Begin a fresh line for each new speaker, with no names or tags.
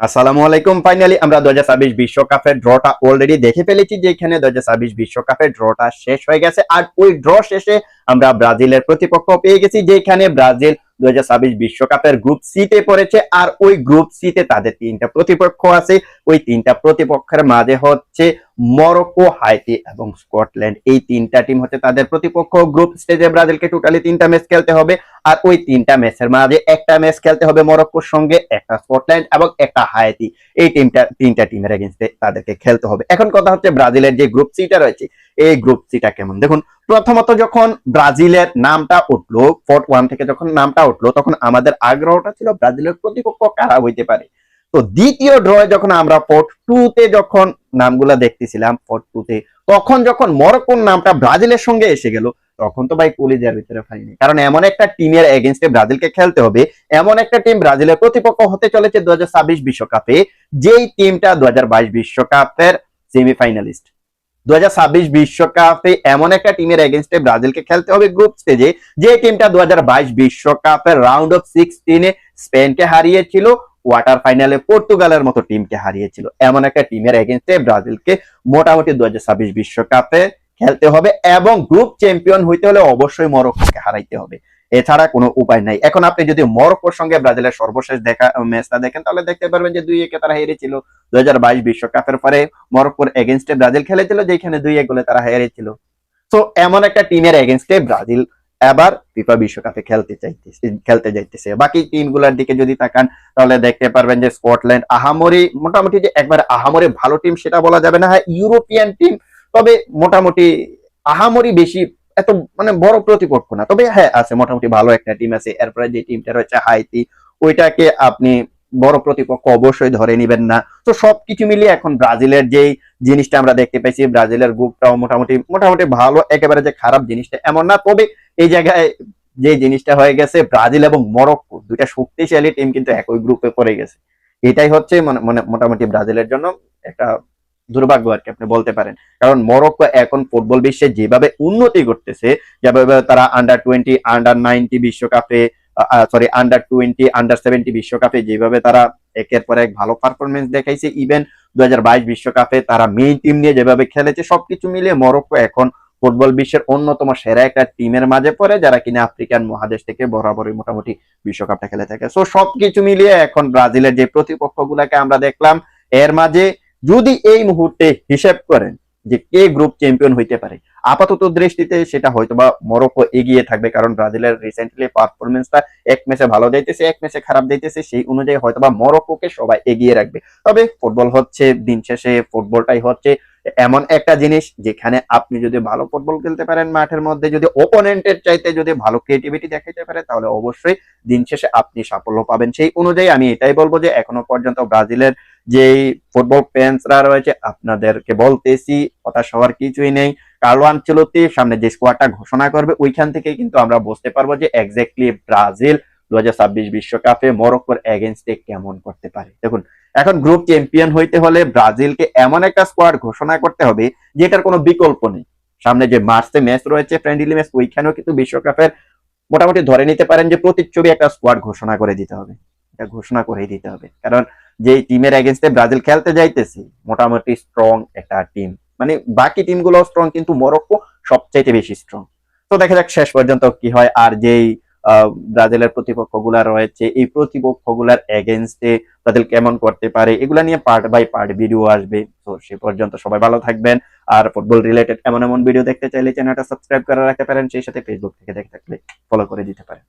আসসালামু আলাইকুম। ফাইনালি আমরা দু হাজার ছাব্বিশ বিশ্বকাপের ড্রটা অলরেডি দেখে ফেলেছি যেখানে দু হাজার ছাব্বিশ বিশ্বকাপের ড্রটা শেষ হয়ে গেছে। আর ওই ড্র শেষে আমরা ব্রাজিলের প্রতিপক্ষ পেয়ে গেছি, যেখানে ব্রাজিল দু বিশ্বকাপের গ্রুপ সি তে পড়েছে আর ওই গ্রুপ সি তে তাদের তিনটা প্রতিপক্ষ আছে। ওই তিনটা প্রতিপক্ষের মাঝে হচ্ছে মরক্কো, হাইতি এবং স্কটল্যান্ড। এই তিনটা টিম হচ্ছে তাদের প্রতিপক্ষ। গ্রুপ স্টেজে ব্রাজিলকে টোটালি তিনটা ম্যাচ খেলতে হবে আর ওই তিনটা ম্যাচের মাঝে একটা ম্যাচ খেলতে হবে মরক্কোর সঙ্গে, একটা স্কটল্যান্ড এবং একটা হায়াতি এই টিমটা তিনটা টিমের এগেনস্টে তাদেরকে খেলতে হবে। এখন কথা হচ্ছে ব্রাজিলের যে গ্রুপ সিটা রয়েছে এই গ্রুপ সিটা কেমন? দেখুন, প্রথমত যখন ব্রাজিলের নামটা উঠল ফোর্ট ওয়ান থেকে যখন নামটা উঠল, তখন আমাদের আগ্রহটা ছিল ব্রাজিলের প্রতিপক্ষ কারা হইতে পারে। তো দ্বিতীয় ড্র যখন আমরা ফোর্ট টু তে যখন নামগুলা দেখতেছিলাম ফোর্ট টু তে, তখন যখন মরক্কোর নামটা ব্রাজিলের সঙ্গে এসে গেল, তখন তো ভাই কলিজার ভিতরে পাইনি কারণ এমন একটা টিমের এগেনস্টে ব্রাজিলকে খেলতে হবে, এমন একটা টিম ব্রাজিলের প্রতিপক্ষ হতে চলেছে দু বিশ্বকাপে, যেই টিমটা দু বিশ্বকাপের সেমিফাইনালিস্ট দু বিশ্বকাপে এমন একটা টিমের এগেনস্টে ব্রাজিলকে খেলতে হবে গ্রুপ স্টেজে যে টিমটা দু বিশ্বকাপের রাউন্ড অফ সিক্সটিনে স্পেনকে হারিয়েছিল কোয়ার্টার ফাইনালে পর্তুগালের মতো টিমকে হারিয়েছিল। এমন একটা টিমের এগেনস্টে ব্রাজিলকে মোটামুটি দু বিশ্বকাপে খেলতে হবে এবং গ্রুপ চ্যাম্পিয়ন হইতে হলে অবশ্যই মরক্কোকে হারাইতে হবে। এছাড়া কোনো উপায় নাই। এখন আপনি যদি মরক্কোর সঙ্গে ব্রাজিলের সর্বশেষ দেখা ম্যাচটা দেখেন, তাহলে দেখতে পারবেন যে দুই একে তারা হেরেছিল। দুই বিশ্বকাপের পরে মরক্কোর এগেনস্টে ব্রাজিল খেলেছিল, যেখানে দুই এক গোলে তারা হেরেছিল। তো এমন একটা টিমের এগেনস্টে ব্রাজিল এবার ফিফা বিশ্বকাপে খেলতে চাইতেছে, খেলতে যাইতেছে। বাকি টিমগুলোর দিকে যদি তাকান, তাহলে দেখতে পারবেন যে স্কটল্যান্ড আহামরি, মোটামুটি যে একবার আহামরি ভালো টিম সেটা বলা যাবে না হ্যাঁ ইউরোপিয়ান টিম তবে মোটামুটি আহামরি বেশি এত মানে বড় প্রতিপক্ষ না। তবে হ্যাঁ আছে, মোটামুটি ভালো একটা টিম আছে। এরপরে যে টিমটা রয়েছে, হাইতি, ওইটাকে আপনি বড় প্রতিপক্ষ অবশ্যই ধরে নিবেন না। তো সবকিছু মিলিয়ে এখন ব্রাজিলের যেই জিনিসটা আমরা দেখতে পাইছি ব্রাজিলের গ্রুপটাও মোটামুটি মোটামুটি ভালো, একেবারে যে খারাপ জিনিসটা এমন না। তবে এই জায়গায় যে জিনিসটা হয়ে গেছে, ব্রাজিল এবং মরক্কো, দুইটা শক্তিশালী টিম কিন্তু একই গ্রুপে পড়ে গেছে। এটাই হচ্ছে মানে মানে মোটামুটি ব্রাজিলের জন্য একটা দুর্ভাগ্য আর কি, আপনি বলতে পারেন। কারণ মরক্কো এখন ফুটবল বিশ্বে যেভাবে উন্নতি করতেছে, যেভাবে তারা আন্ডার টোয়েন্টি আন্ডার নাইনটি বিশ্বকাপে sorry under twenty under seventy বিশ্বকাপে যেভাবে তারা একের পর এক ভালো পারফরমেন্স দেখাইছে ইভেন দু বিশ্বকাপে তারা মেইন টিম নিয়ে যেভাবে খেলেছে, সবকিছু মিলিয়ে মরক্কো এখন ফুটবল বিশ্বের অন্যতম সেরা একটা টিমের মাঝে পড়ে, যারা কিনা আফ্রিকান মহাদেশ থেকে বরাবরই মোটামুটি বিশ্বকাপটা খেলে থাকে সো সবকিছু মিলিয়ে এখন ব্রাজিলের যে প্রতিপক্ষ গুলাকে আমরা দেখলাম, এর মাঝে যদি এই মুহূর্তে হিসেব করেন যে কে গ্রুপ চ্যাম্পিয়ন হইতে পারে, আপাতত দৃষ্টিতে সেটা হয়তোবা মরক্কো এগিয়ে থাকবে, কারণ ব্রাজিলের রিসেন্টলি পারফরমেন্সটা এক ম্যাচে ভালো যাইতেছে, এক ম্যাচে খারাপ যাইতেছে, সেই অনুযায়ী হয়তোবা মরক্কোকে সবাই এগিয়ে রাখবে। তবে ফুটবল হচ্ছে, দিন শেষে ফুটবলটাই হচ্ছে এমন একটা জিনিস যেখানে আপনি যদি ভালো ফুটবল খেলতে পারেন মাঠের মধ্যে, যদি ওপোনেন্টের চাইতে যদি ভালো ক্রিয়েটিভিটি দেখাইতে পারে, তাহলে অবশ্যই দিন শেষে আপনি সাফল্য পাবেন। সেই অনুযায়ী আমি এটাই বলব যে এখনও পর্যন্ত ব্রাজিলের যেই ফুটবল ফ্যান্সরা রয়েছে, আপনাদেরকে বলতেছি, কথা সবার কিছুই নেই। কার্লো আনচেলতি সামনে যে স্কোয়াডটা ঘোষণা করবে, ওইখান থেকে কিন্তু আমরা বুঝতে পারব যে এক্স্যাক্টলি ব্রাজিল দু বিশ্বকাপে মরক্কোর এগেনস্টে কেমন করতে পারে। দেখুন, এখন গ্রুপ চ্যাম্পিয়ন হইতে হলে ব্রাজিলকে এমন একটা স্কোয়াড ঘোষণা করতে হবে, যেটার কোনো বিকল্প নেই। সামনে যে মার্চে ম্যাচ রয়েছে ফ্রেন্ডলি ম্যাচ ওইখানেও কিন্তু বিশ্বকাপের মোটামুটি ধরে নিতে পারেন যে প্রতিচ্ছবি একটা স্কোয়াড ঘোষণা করে দিতে হবে। এটা ঘোষণা করেই দিতে হবে। কারণ যে টিমের এগেনস্টে ব্রাজিল খেলতে যাইতেছে, মোটামুটি স্ট্রং একটা টিম মানে বাকি টিমগুলো স্ট্রং কিন্তু মরক্কো সবচাইতে বেশি স্ট্রং তো দেখা যাক শেষ পর্যন্ত কি হয়। আর যেই ব্রাজিলের প্রতিপক্ষগুলা রয়েছে, এই প্রতিপক্ষগুলার এগেনস্টে ব্রাজিল কেমন করতে পারে, এগুলা নিয়ে পার্ট বাই পার্ট ভিডিও আসবে। তো সে পর্যন্ত সবাই ভালো থাকবেন। আর ফুটবল রিলেটেড এমন এমন ভিডিও দেখতে চাইলে চ্যানেলটা সাবস্ক্রাইব করে রাখতে পারেন। সেই সাথে ফেসবুক থেকে দেখতে থাকলে ফলো করে দিতে পারেন।